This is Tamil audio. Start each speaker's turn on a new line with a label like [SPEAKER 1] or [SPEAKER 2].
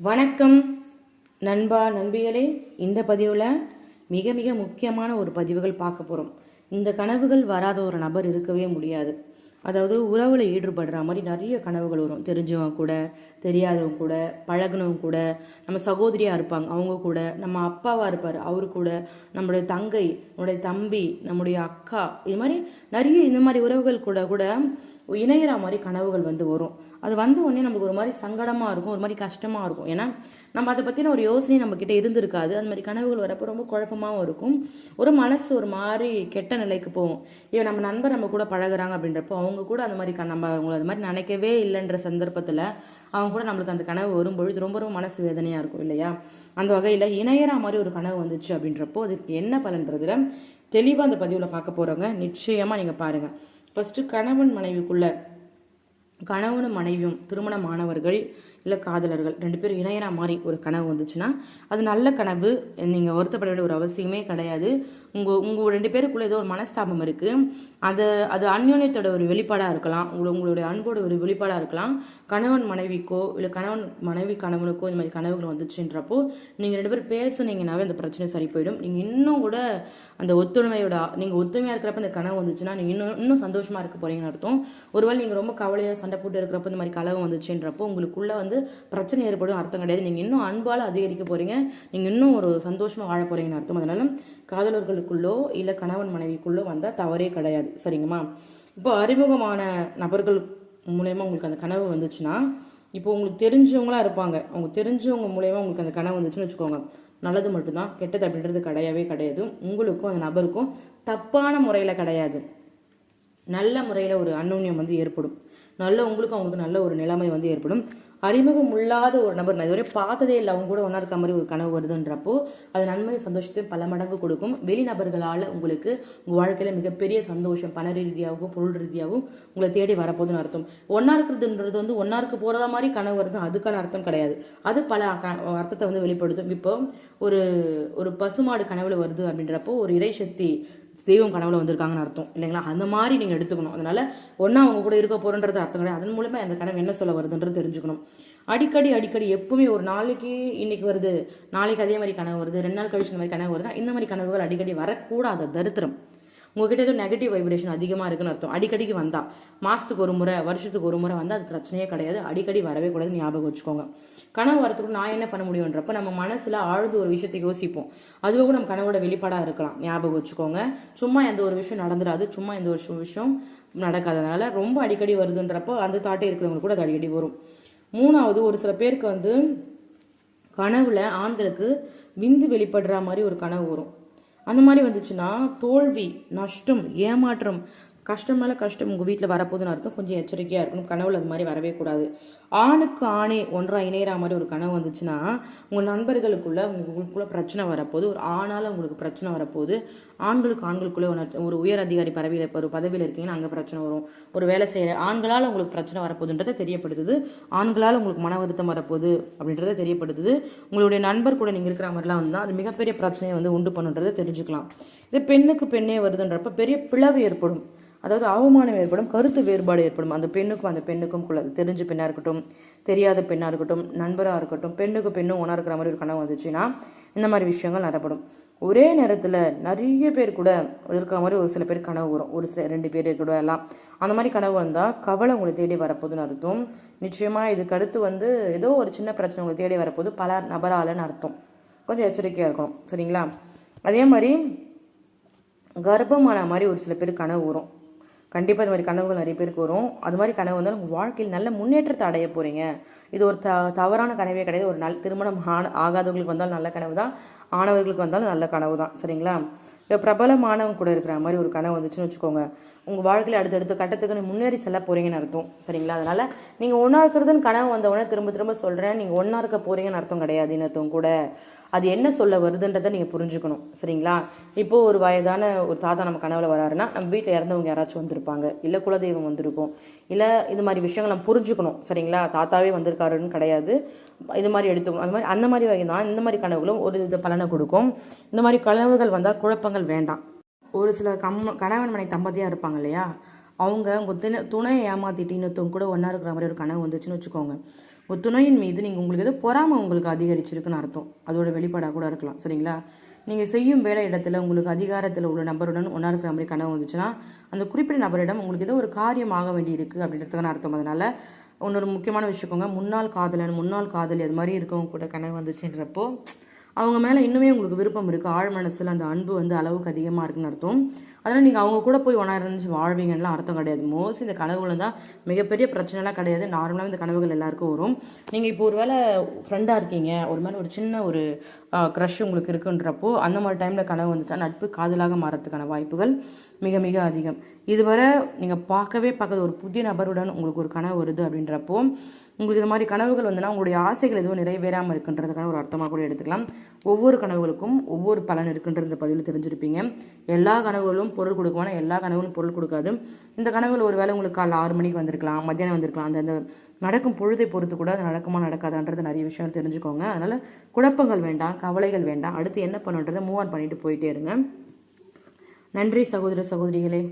[SPEAKER 1] வணக்கம் நண்பா நண்பிகளே. இந்த பதிவில் மிக மிக முக்கியமான ஒரு பதிவுகள் பார்க்க போகிறோம் இந்த கனவுகள் வராத ஒரு நபர் இருக்கவே முடியாது. அதாவது உறவில் ஈடுபடுற மாதிரி நிறைய கனவுகள் வரும். தெரிஞ்சவங்க கூட தெரியாதவங்க கூட பழகுனவங்க கூட நம்ம சகோதரியாக இருப்பாங்க அவங்க கூட நம்ம அப்பாவாக இருப்பார் அவரு கூட நம்மளுடைய தங்கை நம்முடைய தம்பி நம்முடைய அக்கா இது மாதிரி நிறைய இந்த மாதிரி உறவுகள் கூட கூட இணையிற மாதிரி கனவுகள் வந்து வரும். அது வந்த உடனே நமக்கு ஒரு மாதிரி சங்கடமாக இருக்கும் ஒரு மாதிரி கஷ்டமாக இருக்கும். ஏன்னா நம்ம அதை பற்றின ஒரு யோசனை நம்ம கிட்ட இருந்திருக்காது. அந்த மாதிரி கனவுகள் வரப்போ ரொம்ப குழப்பமாகவும் இருக்கும். ஒரு மனசு ஒரு மாதிரி கெட்ட நிலைக்கு போகும். இவன் நம்ம நண்பர் நம்ம கூட பழகுறாங்க அப்படின்றப்போ அவங்க கூட அந்த மாதிரி க- நம்ம அவங்கள அது மாதிரி நினைக்கவே இல்லைன்ற சந்தர்ப்பத்தில் அவங்க கூட நம்மளுக்கு அந்த கனவு வரும்பொழுது ரொம்ப ரொம்ப மனசு வேதனையாக இருக்கும் இல்லையா? அந்த வகையில் இணையரா மாதிரி ஒரு கனவு வந்துச்சு அப்படின்றப்போ அதுக்கு என்ன பலன்றதுல தெளிவாக அந்த பதிவில் பார்க்க போகிறவங்க நிச்சயமாக நீங்கள் பாருங்கள் ஃபஸ்ட்டு கணவன் மனைவிக்குள்ளே கணவனும் மனைவியும் திருமணமானவர்கள். இல்லை காதலர்கள் ரெண்டு பேரும் இணையற மாதிரி ஒரு கனவு வந்துச்சுன்னா அது நல்ல கனவு. நீங்கள் வருத்தப்பட வேண்டிய ஒரு அவசியமே கிடையாது. உங்கள் உங்கள் ரெண்டு பேருக்குள்ளே ஏதோ ஒரு மனஸ்தாபம் இருக்குது அது அது அந்யோன்யத்தோட ஒரு வெளிப்பாடாக இருக்கலாம். உங்களை உங்களுடைய அன்போட ஒரு வெளிப்பாடாக இருக்கலாம். கணவன் மனைவிக்கோ இல்லை கணவன் மனைவி கணவனுக்கோ இந்த மாதிரி கனவுகள் வந்துச்சுன்றப்போ நீங்கள் ரெண்டு பேரும் பேசுனீங்கன்னாவே அந்த பிரச்சனை சரி போயிடும். நீங்கள் இன்னும் கூட அந்த ஒத்துழைமையோட நீங்கள் ஒத்துமையாக இருக்கிறப்ப இந்த கனவு வந்துச்சுன்னா நீங்கள் இன்னும் இன்னும் சந்தோஷமாக இருக்க போகிறீங்கன்னு அர்த்தம். ஒருவேளை நீங்கள் ரொம்ப கவலையாக சண்டை போட்டு இருக்கிறப்ப இந்த மாதிரி கனவு வந்துச்சுன்றப்போ உங்களுக்குள்ளே வந்து பிரச்சனை ஏற்படும் அர்த்தம் கிடையாது. நீங்கள் இன்னும் அன்பால் அதிகரிக்க போறீங்க. நீங்கள் இன்னும் ஒரு சந்தோஷமாக வாழ போகிறீங்கன்னு அர்த்தம். அதனால காதலர்களுக்குள்ளோ இல்லை கணவன் மனைவிக்குள்ளோ வந்தால் தவறே கிடையாது. சரிங்கம்மா? இப்போ அறிமுகமான நபர்கள் மூலயமா உங்களுக்கு அந்த கனவு வந்துச்சுன்னா இப்போ உங்களுக்கு தெரிஞ்சவங்களா இருப்பாங்க. அவங்க தெரிஞ்சவங்க மூலயமா உங்களுக்கு அந்த கனவு வந்துச்சுன்னு வச்சுக்கோங்க. நல்லது மட்டும்தான். கெட்டது அப்படின்றது கிடையவே கிடையாது. உங்களுக்கும் அந்த நபருக்கும் தப்பான முறையில் கிடையாது. நல்ல முறையில் ஒரு அன்னோன்யம் வந்து ஏற்படும். நல்ல உங்களுக்கும் அவங்களுக்கு நல்ல ஒரு நிலைமை வந்து ஏற்படும். அறிமுகம் இல்லாத ஒரு நபர் நான் இதுவரை பார்த்ததே இல்லை. அவங்க கூட ஒன்றா இருக்க மாதிரி ஒரு கனவு வருதுன்றப்போ அது நன்மை சந்தோஷத்தையும் பல மடங்கு கொடுக்கும். வெளிநபர்களால் உங்களுக்கு உங்கள் வாழ்க்கையில் மிகப்பெரிய சந்தோஷம் பண ரீதியாகவும் பொருள் ரீதியாகவும் உங்களை தேடி வரப்போகுதுன்னு அர்த்தம். ஒன்றா இருக்கிறதுன்றது வந்து ஒன்றா இருக்க போகிறதா மாதிரி கனவு வருது அதுக்கான அர்த்தம் கிடையாது. அது பல க- அர்த்தத்தை வந்து வெளிப்படுத்தும். இப்போ ஒரு ஒரு பசுமாடு கனவுல வருது அப்படின்றப்போ ஒரு இறைசக்தி தெய்வம் கனவுல வந்திருக்காங்கன்னு அர்த்தம் இல்லைங்களா? அந்த மாதிரி நீங்கள் எடுத்துக்கணும். அதனால ஒன்றா அவங்க கூட இருக்க போகிறன்றது அர்த்தம் கிடையாது. அதன் மூலமா அந்த கனவு என்ன சொல்ல வருதுன்றது தெரிஞ்சுக்கணும். அடிக்கடி அடிக்கடி எப்பவுமே ஒரு நாளைக்கு இன்னைக்கு வருது நாளைக்கு அதே மாதிரி கனவு வருது ரெண்டு நாள் கழிச்சு இந்த மாதிரி கனவு வருதுன்னா இந்த மாதிரி கனவுகள் அடிக்கடி வரக்கூடாது. தரித்திரம். உங்ககிட்ட ஏதோ நெகட்டிவ் வைப்ரேஷன் அதிகமாக இருக்குன்னு அர்த்தம். அடிக்கடிக்கு வந்தால் மாதத்துக்கு ஒரு முறை வருஷத்துக்கு ஒரு முறை வந்தால் அது பிரச்சனையே கிடையாது. அடிக்கடி வரவே கூடாது ஞாபகம் வச்சுக்கோங்க. கனவு வரத்துக்கு நான் என்ன பண்ண முடியுன்றப்ப நம்ம மனசில் ஆழ்ந்து ஒரு விஷயத்தை யோசிப்போம். அதுவே கூட நம்ம கனவோட வெளிப்பாடாக இருக்கலாம். ஞாபகம் வச்சுக்கோங்க. சும்மா எந்த ஒரு விஷயம் நடந்துடாது. சும்மா எந்த ஒரு விஷயம் விஷயம் நடக்காதனால ரொம்ப அடிக்கடி வருதுன்றப்போ அந்த தாட்டே இருக்கிறவங்களுக்கு கூட அது அடிக்கடி வரும். மூணாவது ஒரு சில பேருக்கு வந்து கனவுல ஆண்களுக்கு விந்து வெளிப்படுற மாதிரி ஒரு கனவு வரும். அந்த மாதிரி வந்துச்சுன்னா தோல்வி நஷ்டம் ஏமாற்றம் கஷ்டம் மேலே கஷ்டம் உங்கள் வீட்டில் வரப்போதுன்னு அர்த்தம். கொஞ்சம் எச்சரிக்கையாக இருக்கணும். கனவுல அது மாதிரி வரவே கூடாது. ஆணுக்கு ஆணே ஒன்றாக இணையிற மாதிரி ஒரு கனவு வந்துச்சுன்னா உங்கள் நண்பர்களுக்குள்ள உங்களுக்குள்ள பிரச்சனை வரப்போகுது. ஒரு ஆணால் உங்களுக்கு பிரச்சனை வரப்போகுது. ஆண்களுக்கு ஆண்களுக்குள்ளே ஒரு ஒரு உயர் அதிகாரி பதவியில் ஒரு பதவியில் இருக்கீங்கன்னா அங்கே பிரச்சனை வரும். ஒரு வேலை செய்கிற ஆண்களால் உங்களுக்கு பிரச்சனை வரப்போகுதுன்றதை தெரியப்படுத்துது. ஆண்களால் உங்களுக்கு மன வருத்தம் வரப்போகுது அப்படின்றத தெரியப்படுத்துது. உங்களுடைய நண்பர் கூட நீங்கள் இருக்கிற மாதிரிலாம் வந்தால் அது மிகப்பெரிய பிரச்சனையை வந்து உண்டு பண்ணுன்றதை தெரிஞ்சுக்கலாம். இது பெண்ணுக்கு பெண்ணே வருதுன்றப்ப பெரிய பிளவு ஏற்படும். அதாவது அவமானம் ஏற்படும் கருத்து வேறுபாடு ஏற்படும். அந்த பெண்ணுக்கும் அந்த பெண்ணுக்கும் குள்ள தெரிஞ்ச பெண்ணாக இருக்கட்டும் தெரியாத பெண்ணாக இருக்கட்டும் நண்பராக இருக்கட்டும் பெண்ணுக்கு பெண்ணும் ஒன்றா இருக்கிற மாதிரி ஒரு கனவு வந்துச்சுன்னா இந்த மாதிரி விஷயங்கள் நடப்படும். ஒரே நேரத்தில் நிறைய பேர் கூட இருக்கிற மாதிரி ஒரு சில பேர் கனவு வரும். ஒரு சில ரெண்டு பேர் கூட எல்லாம். அந்த மாதிரி கனவு வந்தால் கவலை உங்களை தேடி வரப்போகுதுன்னு அர்த்தம். நிச்சயமாக இதுக்கு அடுத்து வந்து ஏதோ ஒரு சின்ன பிரச்சனை உங்களை தேடி வரப்போகுது. பல நபராலன்னு அர்த்தம். கொஞ்சம் எச்சரிக்கையாக இருக்கணும். சரிங்களா? அதே மாதிரி கர்ப்பமான மாதிரி ஒரு சில பேர் கனவு வரும். கண்டிப்பாக இந்த மாதிரி கனவுகள் நிறைய பேருக்கு வரும். அது மாதிரி கனவு வந்தாலும் உங்கள் வாழ்க்கையில் நல்ல முன்னேற்றத்தை அடைய போகிறீங்க இது ஒரு த தவறான கனவே கிடையாது. ஒரு நல் திருமணம் ஆன ஆகாதவங்களுக்கு வந்தாலும் நல்ல கனவு தான் ஆனவர்களுக்கு வந்தாலும் நல்ல கனவு தான் சரிங்களா? இப்போ பிரபலமானவங்க கூட இருக்கிற மாதிரி ஒரு கனவு வந்துச்சுன்னு வச்சுக்கோங்க. உங்கள் வாழ்க்கையில் அடுத்தடுத்த கட்டத்துக்கு முன்னேறி செல்ல போகிறீங்கன்னு அர்த்தம். சரிங்களா? அதனால் நீங்கள் ஒன்றா இருக்கிறதுன்னு கனவு வந்த உடனே திரும்ப திரும்ப சொல்கிறேன் நீங்கள் ஒன்றா இருக்க போகிறீங்கன்னு அர்த்தம் கிடையாது இன்னத்தும் கூட. அது என்ன சொல்ல வருதுன்றதை நீங்கள் புரிஞ்சுக்கணும். சரிங்களா? இப்போது ஒரு வயதான ஒரு தாத்தா நம்ம கனவில் வராருன்னா நம்ம வீட்டில் இறந்தவங்க யாராச்சும் வந்திருப்பாங்க. இல்லை குலதெய்வம் வந்திருக்கும். இல்லை இது மாதிரி விஷயங்கள் நம்ம புரிஞ்சுக்கணும். சரிங்களா? தாத்தாவே வந்திருக்காருன்னு கிடையாது. இது மாதிரி எடுத்துக்கணும் அந்த மாதிரி அந்த மாதிரி வகை தான் இந்த மாதிரி கனவுகளும் ஒரு வித பலனை கொடுக்கும். இந்த மாதிரி கனவுகள் வந்தால் குழப்பங்கள் வேண்டாம். ஒரு சில கம் கணவன் மனை தம்பதியாக இருப்பாங்க இல்லையா? அவங்க உங்கள் துணை துணையை ஏமாத்திட்டு இன்னொருத்தவங்க கூட ஒன்றா இருக்கிற மாதிரி ஒரு கனவு வந்துச்சுன்னு வச்சுக்கோங்க. ஒரு துணையின் மீது நீங்கள் உங்களுக்கு எது பொறாமை உங்களுக்கு அதிகரிச்சிருக்குன்னு அர்த்தம். அதோட வெளிப்பாடாக கூட இருக்கலாம் சரிங்களா? நீங்கள் செய்யும் வேலை இடத்துல உங்களுக்கு அதிகாரத்தில் உள்ள நபருடன் ஒன்றா இருக்கிற மாதிரி கனவு வந்துச்சுன்னா அந்த குறிப்பிட்ட நபரிடம் உங்களுக்கு ஏதோ ஒரு காரியம் ஆக வேண்டி இருக்குது அப்படின்றதுக்கான அர்த்தம். அதனால் இன்னொரு முக்கியமான விஷயக்கோங்க முன்னாள் காதலன் முன்னாள் காதலி அது மாதிரி இருக்கவங்க கூட கனவு வந்துச்சுன்றப்போ அவங்க மேலே இன்னுமே உங்களுக்கு விருப்பம் இருக்குது ஆழ் மனசில் அந்த அன்பு வந்து அளவுக்கு அதிகமாக இருக்குன்னு அர்த்தம். அதனால் நீங்கள் அவங்க கூட போய் ஒன்றா இருந்து வாழ்வீங்கலாம் அர்த்தம் கிடையாது. மோஸ்ட்லி இந்த கனவுகள் தான் மிகப்பெரிய பிரச்சனைலாம் கிடையாது. நார்மலாக இந்த கனவுகள் எல்லாருக்கும் வரும். நீங்கள் இப்போ ஒரு வேளை ஃப்ரெண்டாக இருக்கீங்க. ஒரு மாதிரி ஒரு சின்ன ஒரு க்ரஷ் உங்களுக்கு இருக்குன்றப்போ அந்த மாதிரி டைமில் கனவு வந்துட்டால் நட்பு காதலாக மாறத்துக்கான வாய்ப்புகள் மிக மிக அதிகம். இதுவரை நீங்கள் பார்க்கவே பார்க்காத ஒரு புதிய நபருடன் உங்களுக்கு ஒரு கனவு வருது அப்படின்றப்போ உங்களுக்கு இது மாதிரி கனவுகள் வந்துன்னா உங்களுடைய ஆசைகள் எதுவும் நிறைவேறாமல் இருக்குன்றதுக்கான ஒரு அர்த்தமாக கூட எடுத்துக்கலாம். ஒவ்வொரு கனவுகளுக்கும் ஒவ்வொரு பலன் இருக்குன்றது இந்த பதிவில் தெரிஞ்சிருப்பீங்க. எல்லா கனவுகளும் பொருள் கொடுக்குவானா எல்லா கனவுகளும் பொருள் கொடுக்காது. இந்த கனவுகள் ஒரு வேளை உங்களுக்கு காலைல ஆறு மணிக்கு வந்திருக்கலாம் மத்தியானம் வந்திருக்கலாம். அந்த அந்த நடக்கும் பொழுதை பொறுத்து கூட அது நடக்குமா நடக்காதான்றது நிறைய விஷயம் தெரிஞ்சுக்கோங்க. அதனால் குழப்பங்கள் வேண்டாம் கவலைகள் வேண்டாம். அடுத்து என்ன பண்ணுன்றதை மூவ் ஆன் பண்ணிட்டு போயிட்டே இருங்க. நன்றி சகோதர சகோதரிகளே.